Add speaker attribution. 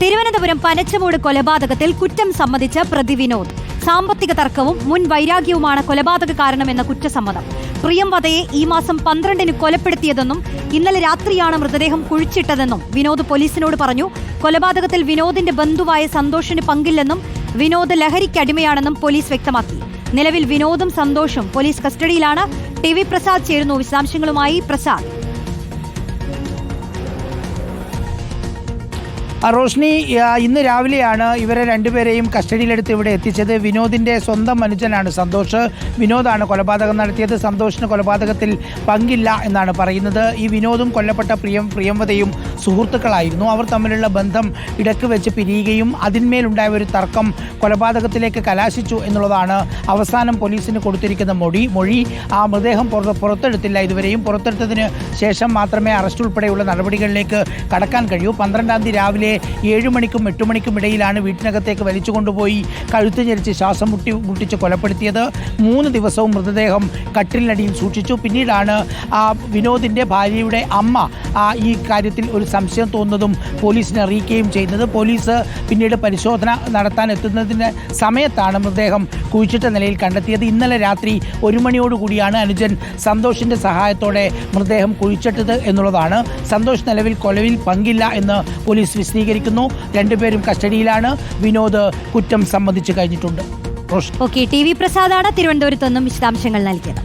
Speaker 1: തിരുവനന്തപുരം പനച്ചമൂട് കൊലപാതകത്തിൽ കുറ്റം സമ്മതിച്ച പ്രതി വിനോദ്. സാമ്പത്തിക തർക്കവും മുൻ വൈരാഗ്യവുമാണ് കൊലപാതക കാരണമെന്ന കുറ്റസമ്മതം. പ്രിയംവദയെ ഈ മാസം പന്ത്രണ്ടിന് കൊലപ്പെടുത്തിയതെന്നും ഇന്നലെ രാത്രിയാണ് മൃതദേഹം കുഴിച്ചിട്ടതെന്നും വിനോദ് പോലീസിനോട് പറഞ്ഞു. കൊലപാതകത്തിൽ വിനോദിന്റെ ബന്ധുവായ സന്തോഷിന് പങ്കില്ലെന്നും വിനോദ് ലഹരിക്കടിമയാണെന്നും പോലീസ് വ്യക്തമാക്കി. നിലവിൽ വിനോദും സന്തോഷും പോലീസ് കസ്റ്റഡിയിലാണ്. ടി വി പ്രസാദ് ചേരുന്നു വിശദാംശങ്ങളുമായി പ്രസാദ്.
Speaker 2: റോഷ്നി ഇന്ന് രാവിലെയാണ് ഇവരെ രണ്ടുപേരെയും കസ്റ്റഡിയിലെടുത്ത് ഇവിടെ എത്തിച്ചത്. വിനോദിന്റെ സ്വന്തം മനുജനാണ് സന്തോഷ്. വിനോദാണ് കൊലപാതകം നടത്തിയത്. സന്തോഷിന് കൊലപാതകത്തിൽ പങ്കില്ല എന്നാണ് പറയുന്നത്. ഈ വിനോദും കൊല്ലപ്പെട്ട പ്രിയം പ്രിയംവതയും സുഹൃത്തുക്കളായിരുന്നു. അവർ തമ്മിലുള്ള ബന്ധം ഇടയ്ക്ക് വെച്ച് പിരിയുകയും അതിന്മേലുണ്ടായ ഒരു തർക്കം കൊലപാതകത്തിലേക്ക് കലാശിച്ചു എന്നുള്ളതാണ് അവസാനം പോലീസിന് കൊടുത്തിരിക്കുന്ന മൊഴി. മൊഴി ആ മൃതദേഹം പുറ- പുറത്തെടുത്തില്ല. ഇതുവരെയും പുറത്തെടുത്തതിന് ശേഷം മാത്രമേ അറസ്റ്റ് ഉൾപ്പെടെയുള്ള നടപടികളിലേക്ക് കടക്കാൻ കഴിയൂ. പന്ത്രണ്ടാം തീയതി രാവിലെ ഏഴ് മണിക്കും എട്ട് മണിക്കും ഇടയിലാണ് വീട്ടിനകത്തേക്ക് വലിച്ചു കൊണ്ടുപോയി കഴുത്ത് ഞെരിച്ച് ശ്വാസം മുട്ടി മുട്ടിച്ച് കൊലപ്പെടുത്തിയത്. മൂന്ന് ദിവസവും മൃതദേഹം കട്ടിലിനടിയിൽ സൂക്ഷിച്ചു. പിന്നീടാണ് ആ വിനോദിന്റെ ഭാര്യയുടെ അമ്മ ഈ കാര്യത്തിൽ ഒരു സംശയം തോന്നുന്നതും പോലീസിനെ അറിയിക്കുകയും ചെയ്യുന്നത് പോലീസ് പിന്നീട് പരിശോധന നടത്താൻ എത്തുന്നതിന് സമയത്താണ് മൃതദേഹം കുഴിച്ചിട്ട നിലയിൽ കണ്ടെത്തിയത്. ഇന്നലെ രാത്രി ഒരു മണിയോടുകൂടിയാണ് അനുജൻ സന്തോഷിന്റെ സഹായത്തോടെ മൃതദേഹം കുഴിച്ചിട്ടത് എന്നുള്ളതാണ്. സന്തോഷ് നിലവിൽ കൊലവിൽ പങ്കില്ല എന്ന് പോലീസ് വിശദീകരിക്കുന്നു. രണ്ടുപേരും കസ്റ്റഡിയിലാണ്. വിനോദ് കുറ്റം സംബന്ധിച്ച് കഴിഞ്ഞിട്ടുണ്ട്.
Speaker 1: ഓക്കെ ടി വി പ്രസാദാണ് തിരുവനന്തപുരത്ത് നിന്നും വിശദാംശങ്ങൾ നൽകിയത്.